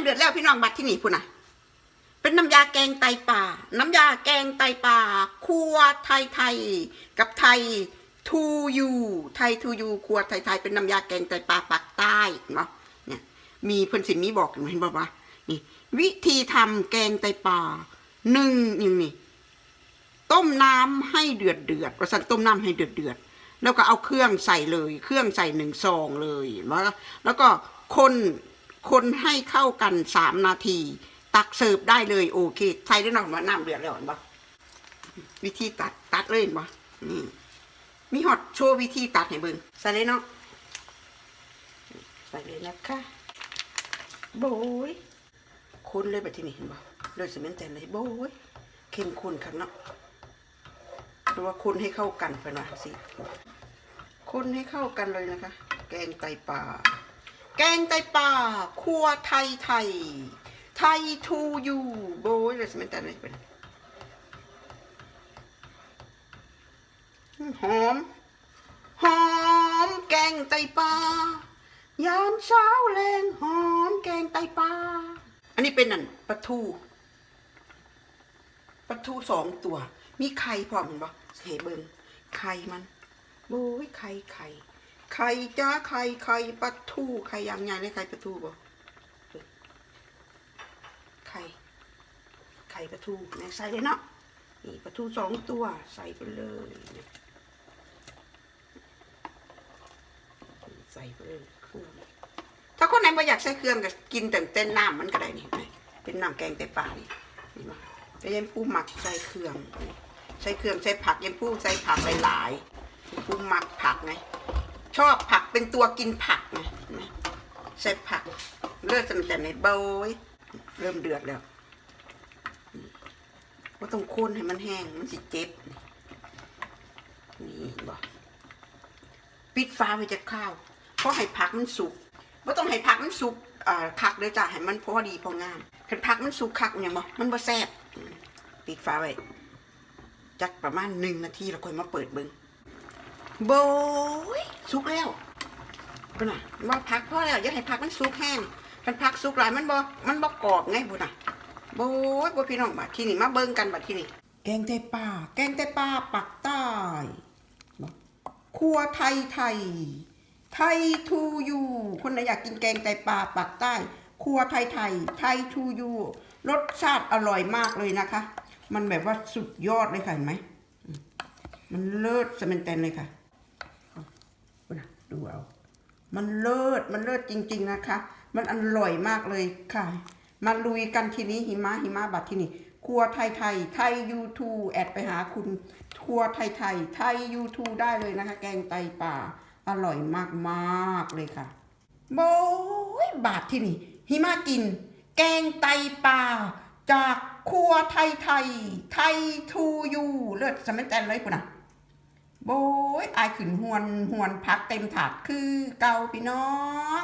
ำเดือดแล้วพี่น้องบัดที่นี่พุ่นน่ะ เป็นน้ำยาแกงไตป่าน้ำยาแกงไตป่าคัวไทยไทยกับไทยทูยูไทยทูยูครัวไทยไทยเป็นน้ำยาแกงไตป่าปากใต้เนาะเนี่ยมีเพิ่นสิมีบอกเห็นบอกว่านี่วิธีทำแกงไตป่าหนึ่งอย่างนี้ต้มน้ำให้เดือดเดือดประสันต้มน้ำให้เดือดเดือดแล้วก็เอาเครื่องใส่เลย เครื่องใส่หนึ่งซองเลยแล้วแล้วก็คน คนให้เข้ากันสามนาที ตักเสิร์ฟได้เลยโอเคใส่ได้หน่อยว่าน้ำเดือดแล้วเห็นปะวิธีตัดตัดเลยเห็นปะนี่มีฮอตโชว์วิธีตัดให้เบิ่งใส่เลยเนาะใส่เลยนะคะโบยคนเลยแบบที่นี่เห็นปะเลยสเมนแต่เลยโบยเข้มข้นครับเนาะหรือว่าคนให้เข้ากันไปหน่อยสิคนให้เข้ากันเลยนะคะ แกงไตปลา แกงไตปลาครัวไทยไทย ไทยทูยูโบยเลยสมัยแต่ไหนเป็นหอม หอมแกงไตปลายามเช้าแรงหอมแกงไตปลาอันนี้เป็นนั่นปลาทูปลาทูสองตัว มีไข่พร้อมเห็นปะเห็เบิงไข่มันโอ้ยไข่ไข่ ไข่จ้าไข่ไข่ปลาทูไข่ยางไงเลยไข่ปลาทูบ่ไข่ไข่ปลาทูในใส่เลยเนาะนี่ปลาทูสองตัวใส่ไปเลยใส่ไปเลยเครื่องถ้าคนไหนไม่อยากใส่เครื่องก็กินแต่เต้นน้ำมันก็ได้นี่เป็นน้ำแกงไตปลานี่นี่มาแต่ยังผู้หมักใส่เครื่องใส่เครื่องใส่ผักยังผู้ใส่ผักหลายๆผู้หมักผักไง ชอบผักเป็นตัวกินผักไงนะใส่ผัก เลือดสมแต่ในเบยเริ่มเดือดแล้วว่าต้องคนให้มันแห้งมันสิเจ็บนี่บ่ปิดฟ้าไว้จะข้าว เพราะให้ผักมันสุกว่าต้องให้ผักมันสุกอ่าคักเลยจ้ะให้มันพอดีพองามคันผักมันสุกคักเนี่ยบ่มันบ่แซ่บปิดฟ้าไว้จักประมาณหนึ่งนาทีแล้วค่อยมาเปิดเบิงโบย สุกแล้วพุ่นน่ะว่าผักพอแล้วอย่าให้ผักมันสุกแห้งคันผักสุกหลายมันบ่มันบ่กรอบไงพุ่นน่ะโบยบ่พี่น้องบัดที่นี่มาเบิ่งกันบัดที่นี่แกงไตปลาแกงไตปลาปักใต้ครัวไทยไทย ไทยทูยูคนไหนอยากกินแกงไตปลาปักใต้ ครัวไทยไทย ไทยทูยูรสชาติอร่อยมากเลยนะคะ มันแบบว่าสุดยอดเลยค่ะเห็นไหม มันเลิศสเมนแตนเลยค่ะ ดูเอามันเลิศมันเลิศจริง ๆนะคะ มันอร่อยมากเลยค่ะ มาลุยกันทีนี้หิมะหิมะบัดที่นี่ครัวไทยไทยไทยยูทูแอดไปหาคุณครัวไทยไทยไทยยูทูได้เลยนะคะ แกงไตป่า อร่อยมากๆเลยค่ะโบยบาทที่นี่หิมะกิน แกงไตปลาจากครัวไทยไทยไทยทูยูเลิศสมัยแต่เลยปุ่นนะ โบยอายขึ้นหวนหวนพักเต็มถาดคือเก่าพี่น้อง